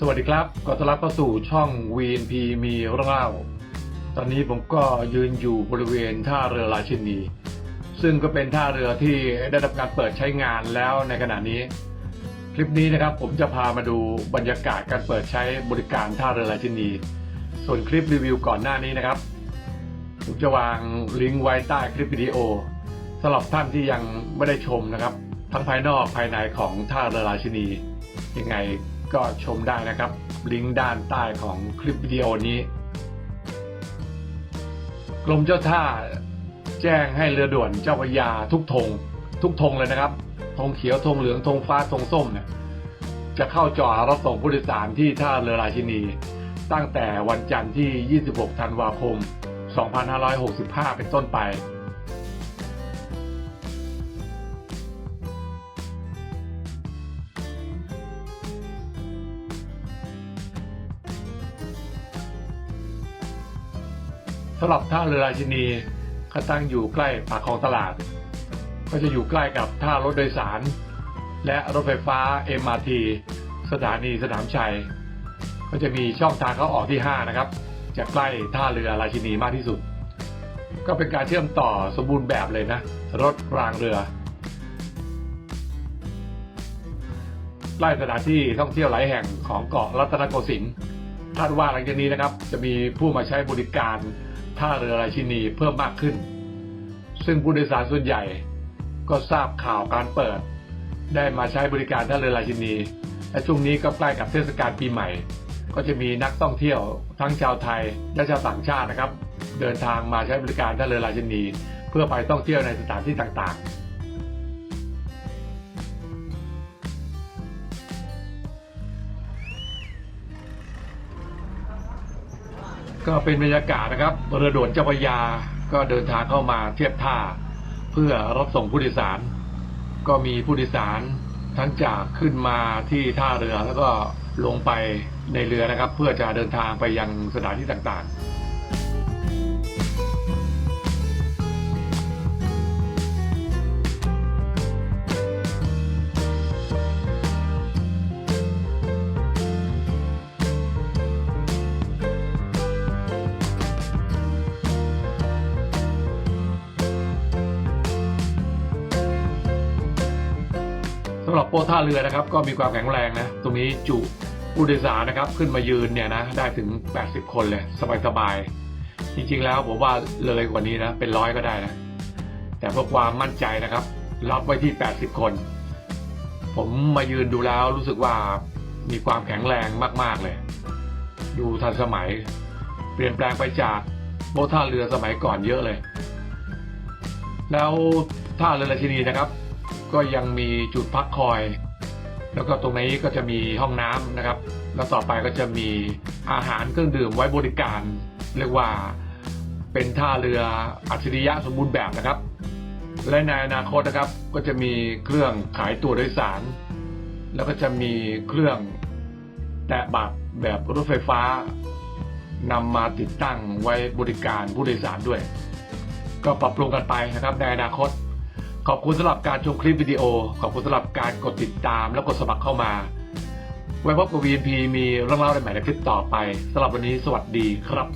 สวัสดีครับขอต้อนรับเข้าสู่ช่อง VNP มีเรื่องเล่า ตอนนี้ผมก็ยืนอยู่บริเวณท่าเรือราชินี ซึ่งก็เป็นท่าเรือที่ได้รับการเปิดใช้งานแล้วในขณะนี้ คลิปนี้นะครับผมจะพามาดูบรรยากาศการเปิดใช้บริการท่าเรือราชินี ส่วนคลิปรีวิวก่อนหน้านี้นะครับ ผมจะวางลิงก์ไว้ใต้คลิปวิดีโอสำหรับท่านที่ยังไม่ได้ชมนะครับ ทั้งภายนอกภายในของท่าเรือราชินียังไง ก็ชมได้นะครับ ลิงก์ด้านใต้ของคลิปวิดีโอนี้ กรมเจ้าท่าแจ้งให้เรือด่วนเจ้าพระยาทุกธงทุกธงเลยนะครับธงเขียวธงเหลืองธงฟ้าธงส้มเนี่ยจะเข้าจอดรับส่งผู้โดยสารที่ท่าเรือราชินี ตั้งแต่วันจันทร์ที่ 26 ธันวาคม 2565 เป็นต้นไป สำหรับท่าเรือราชินีก็ตั้งอยู่ใกล้ปากคลองตลาด ก็จะอยู่ใกล้กับท่ารถโดยสาร และรถไฟฟ้า MRT สถานีสนามชัย ก็จะมีช่องทางเข้าออกที่ 5 นะครับ จะใกล้ท่าเรือราชินีมากที่สุด ก็เป็นการเชื่อมต่อสมบูรณ์แบบเลยนะ รถรางเรือใกล้สถานที่ท่องเที่ยวหลายแห่งของเกาะรัตนโกสินทร์คาดว่าหลังจากนี้นะครับ จะมีผู้มาใช้บริการ ท่าเรือราชินีเพิ่มมากขึ้น ซึ่งผู้โดยสารส่วนใหญ่ก็ทราบข่าวการเปิด ได้มาใช้บริการท่าเรือราชินี และช่วงนี้ก็ใกล้กับเทศกาลปีใหม่ ก็จะมีนักท่องเที่ยวทั้งชาวไทยและชาวต่างชาตินะครับ เดินทางมาใช้บริการท่าเรือราชินี เพื่อไปท่องเที่ยวในสถานที่ต่างๆ ก็เป็นบรรยากาศนะครับเรือด่วนเจ้าพระยาก็เดินทางเข้ามาเทียบท่า เพื่อรับส่งผู้โดยสาร ก็มีผู้โดยสารทั้งจากขึ้นมาที่ท่าเรือแล้วก็ลงไปในเรือนะครับ เพื่อจะเดินทางไปยังสถานที่ต่างๆ สำหรับโป๊ท่าเรือนะครับ ก็มีความแข็งแรงนะ ตรงนี้จุผู้โดยสารนะครับ ขึ้นมายืนเนี่ยนะ ได้ถึง 80 คนเลยสบายๆจริงๆ แล้วผมว่าเลยกว่านี้นะ เป็นร้อยก็ได้นะ แต่เพื่อความมั่นใจนะครับ รับไว้ที่ 80 คน ผมมายืนดูแล้วรู้สึกว่ามีความแข็งแรงมากๆเลย ดูทันสมัย เปลี่ยนแปลงไปจากโบท่าเรือสมัยก่อนเยอะเลย แล้วท่าเรือราชินีนะครับ ก็ยังมีจุดพักคอย แล้วก็ตรงนี้ก็จะมีห้องน้ำนะครับ แล้วต่อไปก็จะมีอาหารเครื่องดื่มไว้บริการ เรียกว่าเป็นท่าเรืออัจฉริยะสมบูรณ์แบบนะครับ และในอนาคตนะครับก็จะมีเครื่องขายตั๋วโดยสาร แล้วก็จะมีเครื่องแตะบัตรแบบรถไฟฟ้านำมาติดตั้งไว้บริการผู้โดยสารด้วย ก็ปรับปรุงกันไปนะครับในอนาคต ขอบคุณสำหรับการชมคลิปวิดีโอ ขอบคุณสำหรับการกดติดตามและกดสมัครเข้ามา ไว้พบกับ VNP มีเรื่องเล่าในใหม่ในคลิปต่อไปสำหรับวันนี้สวัสดีครับ